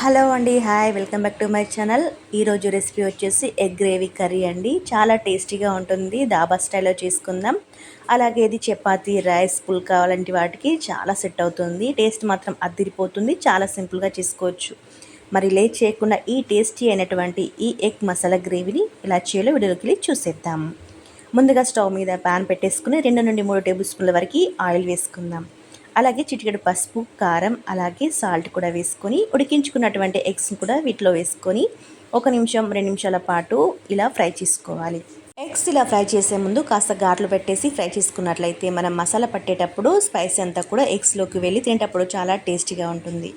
Hello అండి hi welcome back to my channel. ఈరోజు recipe వచ్చేసి ఎగ్ గ్రేవీ కర్రీ అండి. చాలా టేస్టీగా ఉంటుంది దాబా స్టైల్లో చేసుకుందాం. అలాగే ఇది చపాతి రైస్ పుల్కా అలాంటి వాటికి చాలా సెట్ అవుతుంది. టేస్ట్ మాత్రం అద్దిరిపోతుంది చాలా సింపుల్గా చేసుకోవచ్చు. మరి లేట్ చేయకుండా ఈ టేస్టీ అయినటువంటి ఈ ఎగ్ మసాలా గ్రేవీని ఇలా చేయాలో వీడియోకి చూసేద్దాం. ముందుగా స్టవ్ మీద ప్యాన్ పెట్టేసుకుని రెండు నుండి మూడు టేబుల్ స్పూన్ల వరకు ఆయిల్ వేసుకుందాం. అలాగే చిటికెడు పసుపు కారం అలాగే సాల్ట్ కూడా వేసుకొని ఉడికించుకున్నటువంటి ఎగ్స్ని కూడా వీటిలో వేసుకొని ఒక నిమిషం రెండు నిమిషాల పాటు ఇలా ఫ్రై చేసుకోవాలి. ఎగ్స్ ఇలా ఫ్రై చేసే ముందు కాస్త ఘాట్లు పెట్టేసి ఫ్రై చేసుకున్నట్లయితే మనం మసాలా పట్టేటప్పుడు స్పైసీ అంతా కూడా ఎగ్స్లోకి వెళ్ళి తినేటప్పుడు చాలా టేస్టీగా ఉంటుంది.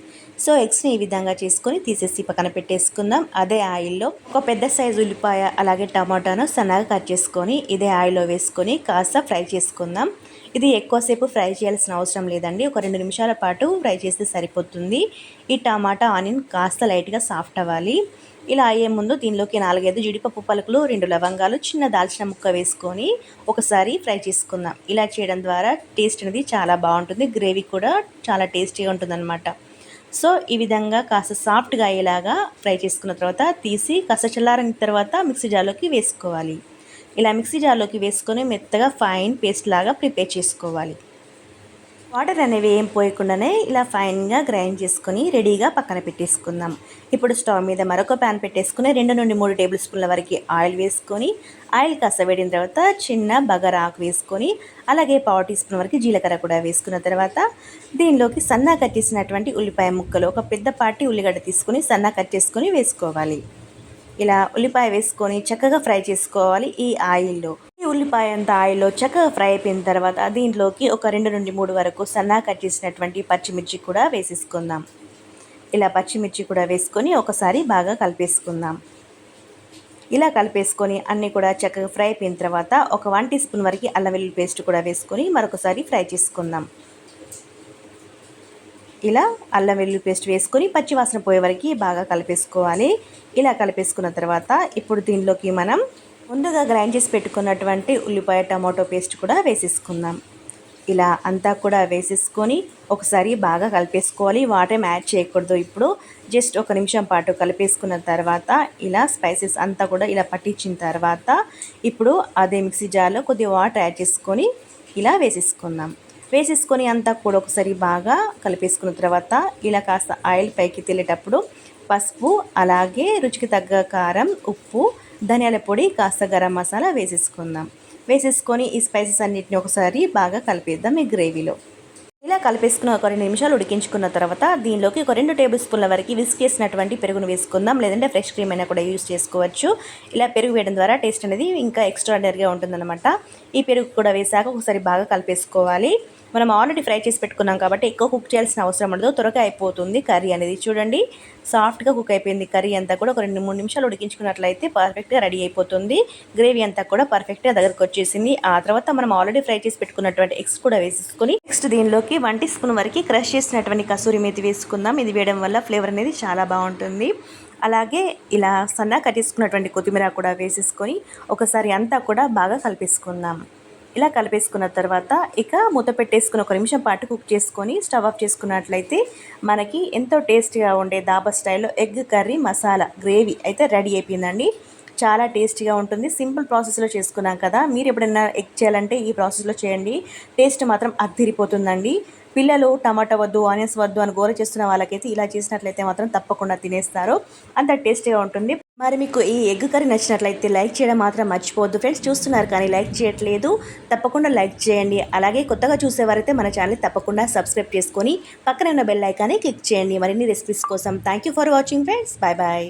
సో ఎగ్స్ని ఈ విధంగా చేసుకొని తీసేసి పక్కన పెట్టేసుకుందాం. అదే ఆయిల్లో ఒక పెద్ద సైజు ఉల్లిపాయ అలాగే టమాటాను సన్నగా కట్ చేసుకొని ఇదే ఆయిల్లో వేసుకొని కాస్త ఫ్రై చేసుకుందాం. ఇది ఎక్కువసేపు ఫ్రై చేయాల్సిన అవసరం లేదండి. ఒక రెండు నిమిషాల పాటు ఫ్రై చేస్తే సరిపోతుంది. ఈ టమాటా ఆనియన్ కాస్త లైట్గా సాఫ్ట్ అవ్వాలి. ఇలా అయ్యే ముందు దీనిలోకి నాలుగైదు జీడిపప్పు పలుకులు రెండు లవంగాలు చిన్న దాల్చిన ముక్క వేసుకొని ఒకసారి ఫ్రై చేసుకుందాం. ఇలా చేయడం ద్వారా టేస్ట్ అనేది చాలా బాగుంటుంది. గ్రేవీ కూడా చాలా టేస్టీగా ఉంటుందన్నమాట. సో ఈ విధంగా కాస్త సాఫ్ట్గా అయ్యేలాగా ఫ్రై చేసుకున్న తర్వాత తీసి కాస్త చల్లారిన తర్వాత మిక్సీ జార్లోకి వేసుకోవాలి. ఇలా మిక్సీ జార్లోకి వేసుకొని మెత్తగా ఫైన్ పేస్ట్ లాగా ప్రిపేర్ చేసుకోవాలి. వాటర్ అనేవి ఏం పోయకుండానే ఇలా ఫైన్గా గ్రైండ్ చేసుకొని రెడీగా పక్కన పెట్టేసుకుందాం. ఇప్పుడు స్టవ్ మీద మరొక ప్యాన్ పెట్టేసుకుని రెండు నుండి మూడు టేబుల్ స్పూన్ల వరకు ఆయిల్ వేసుకొని ఆయిల్ కాస్త వేడిన తర్వాత చిన్న బగర్ ఆకు వేసుకొని అలాగే పావు టీ స్పూన్ వరకు జీలకర్ర కూడా వేసుకున్న తర్వాత దీనిలోకి సన్నా కట్ చేసినటువంటి ఉల్లిపాయ ముక్కలు ఒక పెద్ద పాటి ఉల్లిగడ్డ తీసుకొని సన్నా కట్ చేసుకొని వేసుకోవాలి. ఇలా ఉల్లిపాయ వేసుకొని చక్కగా ఫ్రై చేసుకోవాలి ఈ ఆయిల్లో. ఈ ఉల్లిపాయ అంత ఆయిల్లో చక్కగా ఫ్రై అయిపోయిన తర్వాత దీంట్లోకి ఒక రెండు నుండి మూడు వరకు సన్నా కట్ చేసినటువంటి పచ్చిమిర్చి కూడా వేసేసుకుందాం. ఇలా పచ్చిమిర్చి కూడా వేసుకొని ఒకసారి బాగా కలిపేసుకుందాం. ఇలా కలిపేసుకొని అన్నీ కూడా చక్కగా ఫ్రై అయిపోయిన తర్వాత ఒక వన్ టీ స్పూన్ వరకు అల్లం వెల్లుల్లి పేస్ట్ కూడా వేసుకొని మరొకసారి ఫ్రై చేసుకుందాం. ఇలా అల్లం వెల్లుల్లి పేస్ట్ వేసుకొని పచ్చివాసన పోయే వరకు బాగా కలిపేసుకోవాలి. ఇలా కలిపేసుకున్న తర్వాత ఇప్పుడు దీనిలోకి మనం ముందుగా గ్రైండ్ చేసి పెట్టుకున్నటువంటి ఉల్లిపాయ టమాటో పేస్ట్ కూడా వేసేసుకుందాం. ఇలా అంతా కూడా వేసేసుకొని ఒకసారి బాగా కలిపేసుకోవాలి. వాటర్ యాడ్ చేయకూడదు ఇప్పుడు. జస్ట్ ఒక నిమిషం పాటు కలిపేసుకున్న తర్వాత ఇలా స్పైసెస్ అంతా కూడా ఇలా పట్టించిన తర్వాత ఇప్పుడు అదే మిక్సీ జార్లో కొద్దిగా వాటర్ యాడ్ చేసుకొని ఇలా వేసేసుకుందాం. వేసేసుకొని అంతా కూడా ఒకసారి బాగా కలిపేసుకున్న తర్వాత ఇలా కాస్త ఆయిల్ పైకి తెలియటప్పుడు పసుపు అలాగే రుచికి తగ్గ కారం ఉప్పు ధనియాల పొడి కాస్త గరం మసాలా వేసేసుకుందాం. వేసేసుకొని ఈ స్పైసెస్ అన్నిటిని ఒకసారి బాగా కలిపేద్దాం ఈ గ్రేవీలో ఇలా కలిపేసుకున్న ఒక రెండు నిమిషాలు ఉడికించుకున్న తర్వాత దీనిలోకి ఒక రెండు టేబుల్ స్పూన్ల వరకు విస్క్ చేసినటువంటి పెరుగును వేసుకుందాం లేదంటే ఫ్రెష్ క్రీమ్ అయినా కూడా యూస్ చేసుకోవచ్చు. ఇలా పెరుగు వేయడం ద్వారా టేస్ట్ అనేది ఇంకా ఎక్స్ట్రాడనరీగా ఉంటుందన్నమాట. ఈ పెరుగు కూడా వేసాక ఒకసారి బాగా కలిపేసుకోవాలి. మనం ఆల్రెడీ ఫ్రై చేసి పెట్టుకున్నాం కాబట్టి ఎక్కువ కుక్ చేయాల్సిన అవసరం ఉండదు. త్వరగా అయిపోతుంది కర్రీ అనేది. చూడండి సాఫ్ట్గా కుక్ అయిపోయింది కర్రీ అంతా కూడా ఒక రెండు మూడు నిమిషాలు ఉడికించుకున్నట్లయితే పర్ఫెక్ట్గా రెడీ అయిపోతుంది. గ్రేవీ అంతా కూడా పర్ఫెక్ట్గా దగ్గరకు వచ్చేసింది. ఆ తర్వాత మనం ఆల్రెడీ ఫ్రై చేసి పెట్టుకున్నటువంటి ఎగ్స్ కూడా వేసేసుకొని నెక్స్ట్ దీనిలోకి వన్ టీ స్పూన్ వరకు క్రష్ చేసినటువంటి కసూరి మేతి వేసుకుందాం. ఇది వేయడం వల్ల ఫ్లేవర్ అనేది చాలా బాగుంటుంది. అలాగే ఇలా సన్నా కట్టేసుకున్నటువంటి కొత్తిమీర కూడా వేసేసుకొని ఒకసారి అంతా కూడా బాగా కలిపేసుకుందాం. ఇలా కలిపేసుకున్న తర్వాత ఇక మూత పెట్టేసుకుని ఒక నిమిషం పాటు కుక్ చేసుకొని స్టవ్ ఆఫ్ చేసుకున్నట్లయితే మనకి ఎంతో టేస్టీగా ఉండే దాబా స్టైల్లో ఎగ్ కర్రీ మసాలా గ్రేవీ అయితే రెడీ అయిపోయిందండి. చాలా టేస్టీగా ఉంటుంది. సింపుల్ ప్రాసెస్లో చేసుకున్నాం కదా. మీరు ఎప్పుడైనా ఎగ్ చేయాలంటే ఈ ప్రాసెస్లో చేయండి. టేస్ట్ మాత్రం అద్దిరిపోతుందండి. పిల్లలు టమాటా వద్దు ఆనియన్స్ వద్దు అని గోర చేస్తున్న వాళ్ళకైతే ఇలా చేసినట్లయితే మాత్రం తప్పకుండా తినేస్తారు. అంత టేస్టీగా ఉంటుంది. మరి మీకు ఈ ఎగ్ కర్రీ నచ్చినట్లయితే లైక్ చేయడం మాత్రం మర్చిపోవద్దు. ఫ్రెండ్స్ చూస్తున్నారు కానీ లైక్ చేయట్లేదు. తప్పకుండా లైక్ చేయండి. అలాగే కొత్తగా చూసేవారైతే మన ఛానల్ తప్పకుండా సబ్స్క్రైబ్ చేసుకొని పక్కన ఉన్న బెల్ ఐకాన్ని క్లిక్ చేయండి. మరిన్ని రెసిపీస్ కోసం thank you for watching friends. Bye bye.